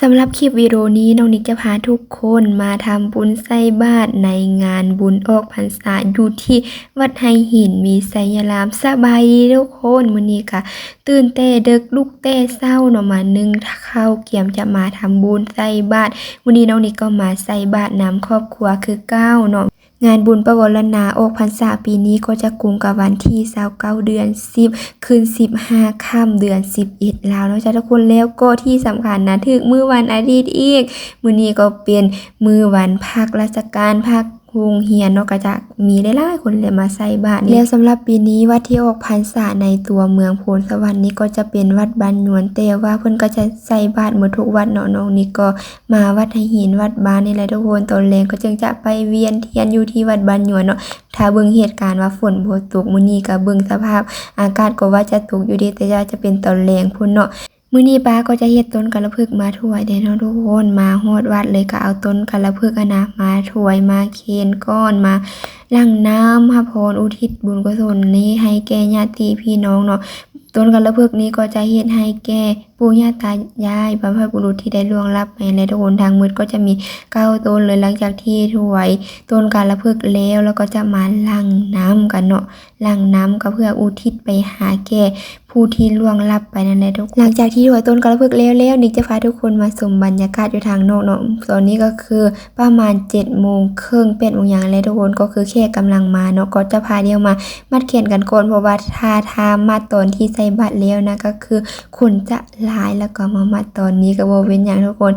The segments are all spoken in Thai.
สำหรับคลิปวิดีโอนี้น้องนิกจะพาทุกคนมาทำบุญไส่บาตรในงานบุญออกพรรษาอยู่ที่วัดไฮหินมีไสยารามสบายดีทุกคนมื้อนี้ค่ะ ตื่นเต้เดึกลูกเต้เศร้าเนาะมานึ่งข้าวเกี่ยมจะมาทำบุญไส่บาตรมื้อนี้น้องนิกก็มาไส่บาตรนำครอบครัวคือเก้าเนาะ งานบุญประวรณาออกพรรษาปีนี้ก็จะกุมกับวันที่29เดือน10คืน15ค่ำเดือน11แล้วนะจ๊ะทุกคนแล้วก็ที่สำคัญนะถึกมือวันอาทิตย์อีก มื้อนี้ก็เป็นมือวันพักราชการพัก โรงเรียนเนาะก็จะมีได้หลายคนเลยมาใส่บาตรแล้วสำหรับปีนี้วัดที่ออกพรรษาในตัวเมืองโพนสวรรค์นี้ก็จะเป็นวัดบ้านหยวนแต่ว่าเพิ่นก็จะใส่บาตรหมดทุกวัดเนาะน้องนี่ก็มาวัดไหหินวัดบ้านนี่แหละทุกคนตอนแรงก็จึงจะไปเวียนเทียนอยู่ที่วัดบ้านหยวนเนาะถ้าเบิ่งเหตุการณ์ว่าฝนบ่ตกมื้อนี้ก็เบิ่งสภาพ อากาศก็ว่าจะตกอยู่ดีแต่จะเป็นตอนแรงพุ่นเนาะ มื้อนี้ป้าก็จะเฮ็ดต้นกะละพึกมาถวายเด้เนาะทุกคนมาฮอดวัดเลยก็เอาต้นกะละพึกอะนะมาถวายมาเคนก้อนมาล้างน้ำพระพรอุทิศบุญกุศลนี้ให้แก่ญาติพี่น้องเนาะต้นกระเพิกนี้ก็จะเฮ็ดให้แก่ปู่ย่าตายายบรรพบุรุษที่ได้ล่วงลับไปและทุกคนทางมืดก็จะมีเก้าต้นเลยหลังจากที่ถวายต้นการะเพิกแล้ว แล้วก็จะมาล้างน้ำกันเนาะล้างน้ำก็เพื่ออุทิศไปหาแก่ผู้ที่ล่วงลับไปนั่นแหละทุกหลังจากที่ถวายต้นการะเพิกแล้วแล้วนิกจะพาทุกคนมาชมบรรยากาศอยู่ทางนอกเนาะตอนนี้ก็คือประมาณ7จ็ดโมงครึ่งเป็ดโมงอย่างแล้วทุกคนก็คือแค่กำลังมาเนาะก็จะพาเดียวมามัดเขียนกันก่อนเพราะว่าถ้าทามาตอนที่ใส่บัตรแล้วนะก็คือคนจะหลายแล้วก็มามัดตอนนี้ก็บ่เว้นอย่างทุกคน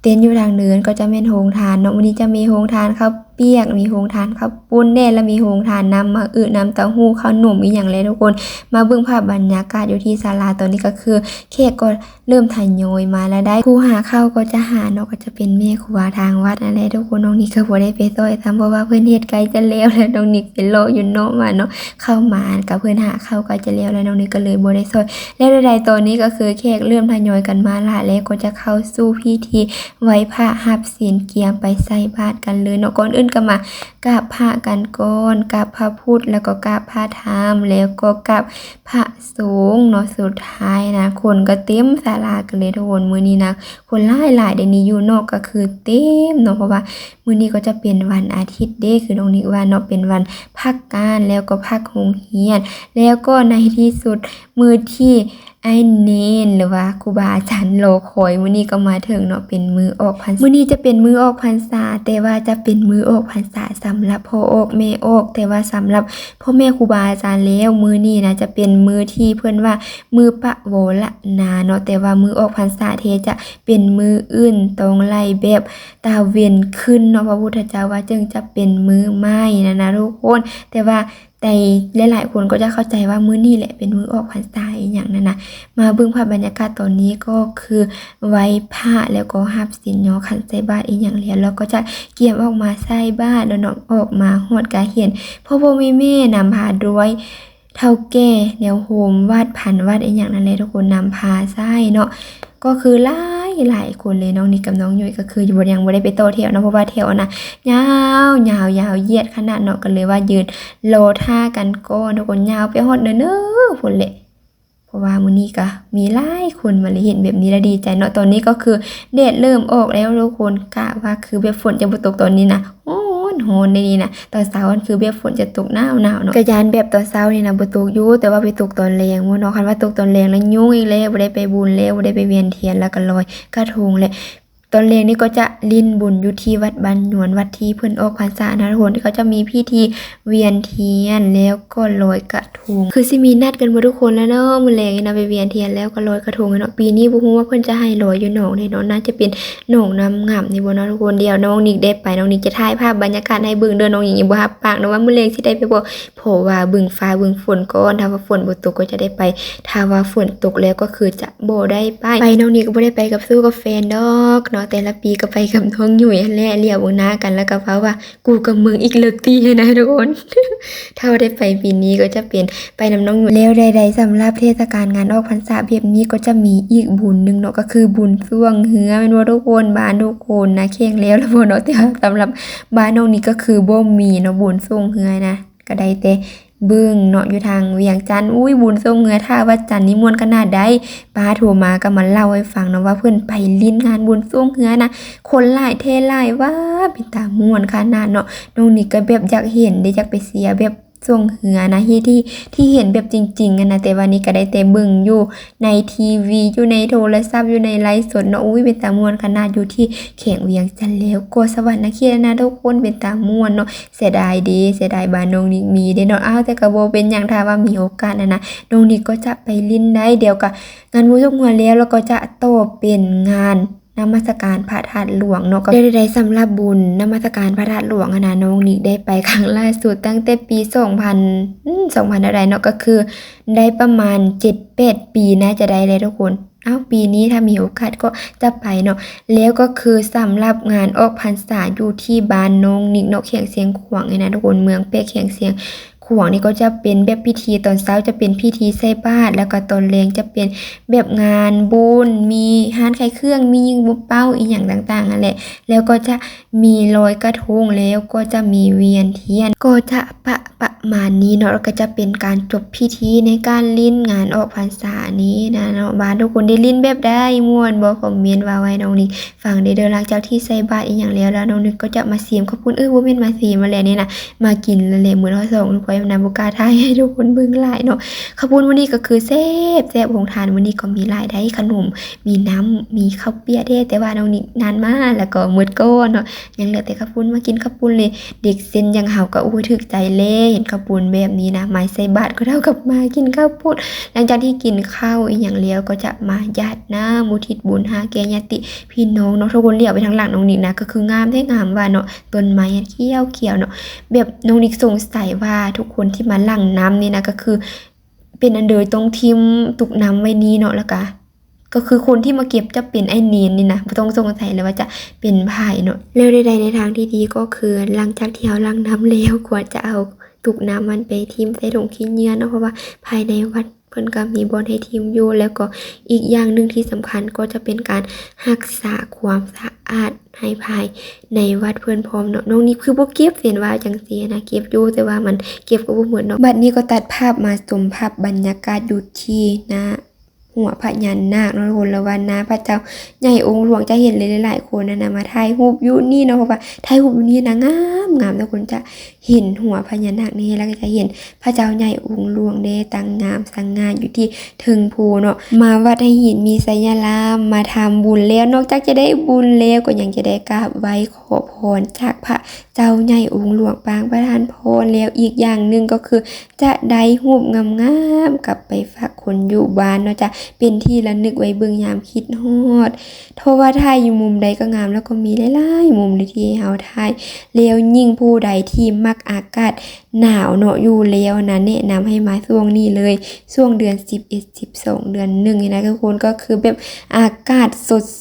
เต้นอยู่ทางเนินก็จะเป็นโฮงทานเนาะวันนี้จะมีโฮงทานครับ ปียกมีโฮงทานข้าวปุ้นแน่แล้วมีโฮงทานน้ำมะอึน้ำเต้าหู้ข้าวหนุ่มอีกอย่างเลยทุกคน มาเบิ่งภาพบรรยากาศอยู่ที่ศาลาตอนนี้ก็คือ เค้กก็เริ่มทยอยมาแล้วได้ครูหาข้าวก็จะหาเนาะก็จะเป็นแม่ครูบาทางวัดนั่นแหละทุกคนน้องนิกก็บ่ได้ไปซอยทำเพราะว่าเพิ่อนเฮ็ดไกลจะแล้วแล้วน้องนิกเป็นโลอยู่เนาะมาเนาะเข้ามากับเพื่อนหาเข้าก็จะเลี้ยวแล้วน้องนี่ก็เลยบ่ได้ซอยแล้วใดๆตอนนี้ก็คือแขกเริ่มทยอยกันมาละแล้วก็จะเข้าสู่พิธีไว้พระหับศีลเกียมไปใส่บาตรกันเลยเนาะก่อนอื่นก็มากราบพระกันก่อนกราบพระพุทธแล้วก็กราบพระธรรม แล้วก็กราบพระสงฆ์เนาะสุดท้ายนะ คนก็เต็มศาลากันเลยทุกคนมื้อนี้นะคนหลายๆเดี๋ยวนี้อยู่นอกก็คือเต็มเนาะเพราะว่ามื้อนี้ก็จะเป็นวันอาทิตย์เด้คือน้องนิกว่าเนาะเป็นวันพักการแล้วก็พักโรงเรียน แล้วก็ในที่สุดมือที่ ไอ้เนนหรือว่าครูบาอาจารย์โลคอยมื้อนี้ก็มาถึงเนาะเป็นมือออกพรรษามื้อนี้จะเป็นมือออกพรรษาแต่ว่าจะเป็นมือออกพรรษาสำหรับพ่อออกแม่ออกแต่ว่าสำหรับพ่อแม่ครูบาอาจารย์แล้วมือนี้นะจะเป็นมือที่เพื่อนว่ามือปะโวละนาเนาะแต่ว่ามือออกพรรษาเทจะเป็นมืออื่นตรงไล่แบบตาเวียนขึ้นเนาะพระพุทธเจ้าว่าจึงจะเป็นมือไม้นะนะทุกคนแต่ว่า แต่หลายๆคนก็จะเข้าใจว่ามื้อนี้แหละเป็นมื้อออกพรรษาอย่างนั้นนะมาเบิ่งภาพบรรยากาศตอนนี้ก็คือไว้ผ้าแล้วก็หับสินยอขันใส่บ้าตรอีกอย่างเรียนแล้วก็จะเกี่ยมออกมาใส่บาตรแล้วเนาะออกมาฮอดกาเห็นพ่อพ่อแม่แม่นำพาด้วยเท่าแก่แนวโฮมวาดพันวาดอีกอย่างนั้นเลยทุกคนนำพาใส่เนาะก็คือหลา หลายคนเลยน้องนิกกับน้องยุ้ยก็คืออยู่บนยังบ่ได้ไปโตเที่ยวนะเพราะว่าเที่ยวนะยาวยาวยาวเหยียดขนาดเนาะก็เลยว่ายืนโลท่ากันก้นทุกคนยาวไปหดเนื้อฝนเลยเพราะว่ามูนี่ก็มีหลายคนมาเลยเห็นแบบนี้แล้วดีใจเนาะตอนนี้ก็คือเดดเริ่มออกแล้วทุกคนกะว่าคือแบบฝนจะตกตอนนี้นะโอ้ นโหนในนี้นะตอนเช้ามันคือแบบฝนจะตกหนาวหนาวเนาะกระยานแบบตอนเช้านี่นะบ่ตกอยู่แต่ว่าไปตกตอนแรงว่าเนาะคันว่าตกตอนแรงแล้วยุ่งอีกแล้วบ่ได้ไปบุญแล้วบ่ได้ไปเวียนเทียนแล้วก็ลอยกระทงเลย ตอนเรียนนี่ก็จะลินบุญอยู่ที่วัดบันหนวนวัดที่เพิ่อนออกพรรษานะทุกคนที่เขาจะมีพิธีเวียนเทียนแล้วก็ลอยกระทงคือสิมีนัดกันบ่ทุกคนแล้วเนาะมือแลงนะไปเวียนเทียนแล้วก็ลอยกระทงเนาะปีนี้บ่ฮู้ว่าเพิ่อนจะให้ลอยอยู่หนองใดเนาะน่าจะเป็นหนองน้ำงามนี่บ่เนะทุกคนเดียวน้องนิกได้ไปน้องนิกจะถ่ายภาพบรรยากาศให้บิ่งเด้อน้องหญิงยังบ่รับปากนะว่ามือแลงสิได้ไปบ่เพราะว่าบิ่งฟ้าบิ่งฝนก่อนถ้าว่าฝนบ่ตกก็จะได้ไปถ้าว่าฝนตกแล้วก็คือจะโบได้ไปไปน้องนี่ก็บ่ได้ไปกับสู้กับแฟนดอกเนาะแต่ละปีก็ไปกับน้องหยุ่ฮันและเรียกวงหน้ากันแล้วก็เพราะว่า กูกับมึงอีกเลิกตีนะทุกคนถ้าว่าได้ไปปีนี้ก็จะเป็นไปนำน้องหยุ่ยแล้วใด ๆสำหรับเทศกาลงานออกพรรษาแบบนี้ก็จะมีอีกบุญหนึ่งเนาะก็คือบุญช่วงเหือแม่นว่าทุกคนบ้านทุกคนนะเข่งแล้วแล้วเนาะแต่สำหรับบ้านน้องนี่ก็คือบ่มีเนาะบุญช่วงเหือนะ ก็ได้แต่เบื้องเนาะอยู่ทางเวียงจันทน์อุ้ยบุญทรงเงือท่าว่าจันทน์นี่ม่วนขนาดใดป้าโทรมาก็มาเล่าให้ฟังเนาะว่าเพื่อนไปลิ้นงานบุญทรงเงือนะคนหลายเทหลายว่าเป็นตามวนขนาดเนาะน้องนี่ก็แบบอยากเห็นได้อยากไปเสียแบบ ทรงเหงือนะที่ที่ที่เห็นแบบจริงๆอะนะแต่วันนี้ก็ได้แต่เบิ่งอยู่ในทีวีอยู่ในโทรศัพท์อยู่ในไลฟ์สดเนาะอุ้ยเป็นตามวนขนาดอยู่ที่เขียงเวียงจันแล้วก็สวรรค์นะเคียนะทุกคนเป็นตามวนเนาะเสียดายดีเสียดายบานนงนิกมีเด้เนาะอ้าวแต่ก็บ่เป็นหยังถ้าว่ามีโอกาสนะนะนงนิกก็จะไปลิ้นได้เดียวก็งานมุกหัวแล้วแล้วก็จะโตเป็นงาน นมัสการพระธาตุหลวงเนาะก็ได้ได้สำหรับบุญนมัสการพระธาตุหลวงอะนะน้องนิกได้ไปครั้งล่าสุดตั้งแต่ปี2000 2000อะไรเนาะก็คือ ได้ประมาณ 7-8 ปีน่าจะได้เลยทุกคนอ้าวปีนี้ถ้ามีโอกาสก็จะไปเนาะแล้วก็คือสำหรับงานออกพรรษาอยู่ที่บ้านนงนิกเนาะเขียงเสียงขวางไงนะทุกคนเมืองเป๊กเขียงเสียง ขวางนี่ก็จะเป็นแบบพิธีตอนเช้าจะเป็นพิธีใส่บาตรแล้วก็ตอนแลงจะเป็นแบบงานบุญมีฮานไข่เครื่องมียิงบุเป้าอีหยังต่างๆนั่นแหละแล้วก็จะมีลอยกระทงแล้วก็จะมีเวียนเทียน ก็จะประประมาณนี้เนาะแล้วก็จะเป็นการจบพิธีในการลิ้นงานออกพรรษานี้นะเนาะบ้านทุกคนได้ลิ้นแบบได้ม่วนบ่คอมเมนต์ว่าไว้น้องนิกฟังได้เด้อหลังจากที่ใส่บาตรอีหยังแล้วแล้วน้องนิกก็จะมาเสียมขอบคุณเออบ่แม่นมาเสียมมาแล้วนี่นะมากินแล้วแหละมื้อละสองทุกคนนำบ่กาทายให้ทุกคนเบิ่งหลายเนาะขอบคุณวันนี้ก็คือแซ่บแซ่บของทานวันนี้ก็มีหลายได้ขนม มีน้ำมีข้าวเปียกเด้แต่ว่าน้องนิกนานมากแล้วก็มืดก้อนเนาะยังเหลือแต่ข้าวปุ้นมากินข้าวปุ้นเลย เด็กเซนยังเห่าก็อู้ถึกใจเลยเห็นข้าวปุ้นแบบนี้นะไม้ใส่บาตรก็เท่ากับมากินข้าวปุ้นหลังจากที่กินข้าวอีกอย่างเลี้ยวก็จะมาญาติน้ำมุทิศบุญหาแกญาติพี่น้องเนาะทุกคนเลี้ยวไปทางหลังน้องนิกนะก็คืองามแท้งามว่าเนาะต้นไม้เขี้ยวเขียวเนาะแบบน้องนิกสงสัยว่าทุกุกคนที่มาหลั่งน้ำนี่นะก็คือ เป็นอันเดยตรงทิมตุกน้ำไว้นี้เนาะแล้วก็ก็คือคนที่มาเก็บจะเป็นไอ้เนียนนี่นะบ่ต้องสงสัยเลยว่าจะเป็นไผ่เนาะแล้วใดๆในทางที่ดีก็คือหลังจากที่เอาล้างน้ำแล้วควรจะเอาตุกน้ำมันไปทิมใส่ถุงขี้เนื้อเนาะเพราะว่าภายในวัด เพิ่นก็มีบอลให้ทีมอยู่ แล้วก็อีกอย่างหนึ่งที่สำคัญก็จะเป็นการรักษาความสะอาดให้ภายในวัดเพื่อนพร้อมเนาะน้องนี่คือบ่เก็บเสียนว่าจังซี่นะเก็บอยู่แต่ว่ามันเก็บก็บ่หมือนเนาะบัดนี้ก็ตัดภาพมาสมภาพบรรยากาศอยู่ที่นะ หัวพญานาคนาะทุกคนล้ววันนะ พระเจ้าใหญ่องค์หลวงจะเห็นเลยหลายๆคนนะนะมาถ่ายรูปยูนี่เนาะเพราะว่าถ่ายรูปยูนี่นะงามงามทุกคนจะเห็นหัวพญานาคนี่แล้วก็จะเห็นพระเจ้าใหญ่องค์หลวงเด้ตั้งงามสังงานอยู่ที่เทิงภูเนาะมาวัดให้หินมีไสยลามมาทำบุญแล้วนอกจากจะได้บุญแล้วก็ยังจะได้กราบไหว้ข อพรจากพระเจ้าใหญ่องค์หลวงปางประทานพรแล้วอีกอย่างหนึ่งก็คือ จะได้รูปงามๆกลับไปฝากคนอยู่บ้านเนาะจ้ะเป็นที่ระลึกไว้เบิ่งยามคิดฮอดโทว่าถ่ายอยู่มุมใดก็งามแล้วก็มีหลายๆมุมเลยที่ให้เฮาถ่ายแล้วยิ่งผู้ใดที่มักอากาศหนาวเนาะอยู่แล้วนะแนะนำให้มาช่วงนี้เลยช่วงเดือน 11 12 เดือนหนึ่งนี่นะทุกคนก็คือแบบอากาศ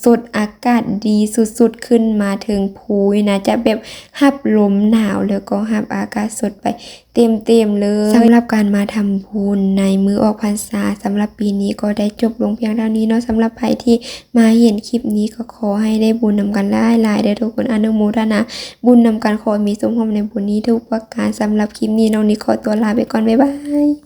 สดๆอากาศดีสุดๆขึ้นมาถึงภูยนะจะแบบหับลมหนาวแล้วก็หับอากาศสดไปเต็มๆเลยสำหรับการมาทำบุญในมือออกพรรษาสำหรับปีนี้ก็ได้จบลงเพียงเท่านี้เนาะสำหรับใครที่มาเห็นคลิปนี้ก็ขอให้ได้บุญนำกันหลายๆได้ทุกคนอนุโมทนาบุญนำกันขอมีสมภพในบุญนี้ทุกประการสำหรับคลิปนี้น้องนิกขอตัวลาไปก่อนบ๊ายบาย